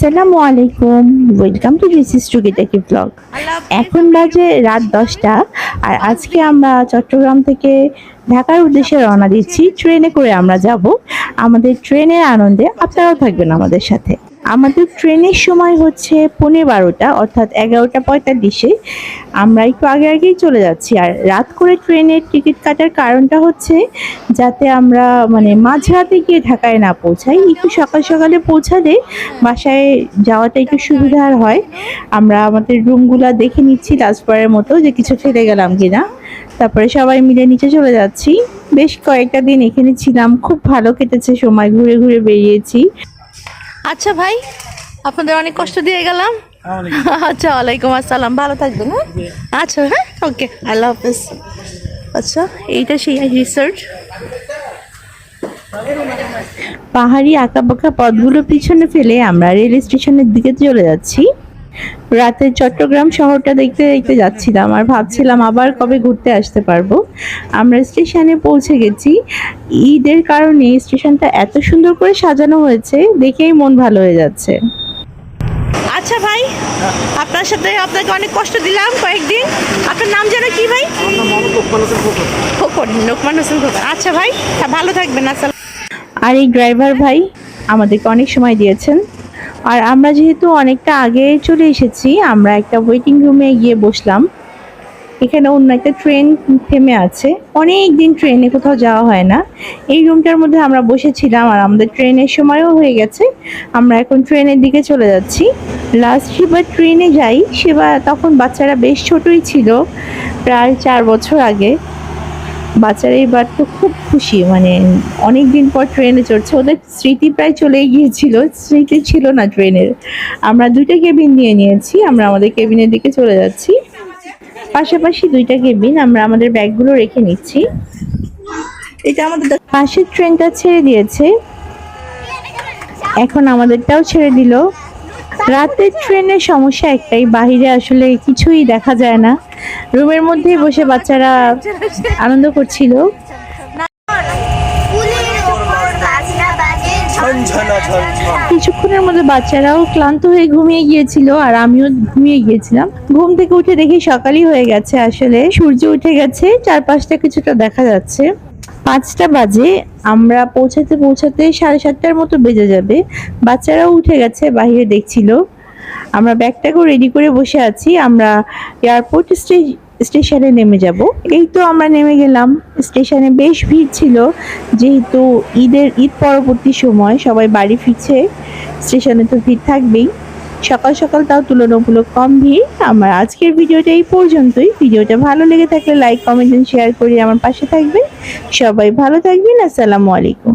আসসালামু আলাইকুম। Welcome to রিসিস টুগেটাকি ব্লগ এখন বাজে রাত দশটা, আর আজকে আমরা চট্টগ্রাম থেকে ঢাকার উদ্দেশ্যে রওনা দিচ্ছি। ট্রেনে করে আমরা যাব। আমাদের ট্রেনের আনন্দে আপনারাও থাকবেন আমাদের সাথে। আমাদের ট্রেনের সময় হচ্ছে পৌনে বারোটা, অর্থাৎ এগারোটা পঁয়তাল্লিশে। আমরা একটু আগে আগেই চলে যাচ্ছি। আর রাত করে ট্রেনের টিকিট কাটার কারণটা হচ্ছে যাতে আমরা মানে মাঝরাতে গিয়ে ঢাকায় না পৌঁছাই। একটু সকাল সকালে পৌঁছালে বাসায় যাওয়াটা একটু সুবিধার হয়। আমরা আমাদের রুমগুলা দেখে নিচ্ছি লাস্টবারের মতো যে কিছু ফেলে গেলাম কিনা। তারপরে সবাই মিলে নিচে চলে যাচ্ছি। বেশ কয়েকটা দিন এখানে ছিলাম। খুব ভালো কেটেছে সময়। ঘুরে ঘুরে বেরিয়েছি। আচ্ছা ভাই আপনাদের অনেক কষ্ট দিয়ে গেলাম। আচ্ছা ওয়ালাইকুম আসসালাম। ভালো থাকবেন হ্যাঁ? আচ্ছা হ্যাঁ? ওকে আল্লাহ হাফেজ আচ্ছা এইটা সেই রিসার্চ পাহাড়ি আঁকা আঁকাবাঁকা পথগুলো পিছনে ফেলে আমরা রেল স্টেশনের দিকে চলে যাচ্ছি। রাতে চট্টগ্রাম শহরটা দেখতে দেখতে যাচ্ছিলাম আর ভাবছিলাম আবার কবে ঘুরতে আসতে পারব। আমরা স্টেশনে পৌঁছে গেছি। ঈদের কারণে স্টেশনটা এত সুন্দর করে সাজানো হয়েছে দেখেই মন ভালো হয়ে যাচ্ছে। আচ্ছা ভাই আপনার সাথে আপনাকে অনেক কষ্ট দিলাম কয়েকদিন। আপনার নাম যেন কি ভাই? খোকন। লোকমান হোসেন খোকন। আচ্ছা ভাই ভালো থাকবেন আসসালাম আর এই ড্রাইভার ভাই আমাদেরকে অনেক সময় দিয়েছেন। আর আমরা যেহেতু অনেকটা আগে চলে এসেছি, আমরা একটা ওয়েটিং রুমে গিয়ে বসলাম। এখানে অন্য একটা ট্রেন থেমে আছে। অনেক দিন ট্রেনে কোথাও যাওয়া হয় না। এই রুমটার মধ্যে আমরা বসেছিলাম আর আমাদের ট্রেনের সময়ও হয়ে গেছে। আমরা এখন ট্রেনের দিকে চলে যাচ্ছি। লাস্ট সেবার ট্রেনে যাই সেবার তখন বাচ্চারা বেশ ছোটই ছিল, প্রায় চার বছর আগে। বাচ্চারা এবার তো খুব খুশি মানে অনেক দিন পর ট্রেনে চড়ছে। ওদের স্মৃতি প্রায় চলে গিয়েছিল, স্মৃতি ছিল না ট্রেনের। আমরা দুইটা কেবিন নিয়ে নিয়েছি, আমরা আমাদের কেবিনের দিকে চলে যাচ্ছি। পাশাপাশি দুইটা কেবিন আমরা আমাদের ব্যাগগুলো রেখে নিচ্ছি। এটা আমাদের পাশের ট্রেনটা ছেড়ে দিয়েছে। এখন আমাদেরটাও ছেড়ে দিল। রাতের ট্রেনের সমস্যা একটাই, বাহিরে আসলে কিছুই দেখা যায় না। রুমের মধ্যেই বসে বাচ্চারা আনন্দ করছিল। কিছুক্ষণের মধ্যে বাচ্চারাও ক্লান্ত হয়ে ঘুমিয়ে গিয়েছিল আর আমিও ঘুমিয়ে গিয়েছিলাম। ঘুম থেকে উঠে দেখি সকালই হয়ে গেছে। আসলে সূর্য উঠে গেছে, চারপাশটা কিছুটা দেখা যাচ্ছে। পাঁচটা বাজে, আমরা পৌঁছাতে পৌঁছাতে সাড়ে সাতটার মতো বেজে যাবে। বাচ্চারাও উঠে গেছে বাইরে দেখছিল। আমরা ব্যাগটাকেও রেডি করে বসে আছি। আমরা এয়ারপোর্ট স্টেশনে নেমে যাব। এই তো আমরা নেমে গেলাম। স্টেশনে বেশ ভিড় ছিল। যেহেতু ঈদের, ঈদ পরবর্তী সময় সবাই বাড়ি ফিরছে স্টেশনে তো ভিড় থাকবেই। সকাল সকাল তাও তুলনামূলক কম ভিড়। আমার আজকের ভিডিওটা এই পর্যন্তই। ভিডিওটা ভালো লেগে থাকলে লাইক কমেন্ট শেয়ার করে আমার পাশে থাকবেন। সবাই ভালো থাকবেন। আসসালামু আলাইকুম।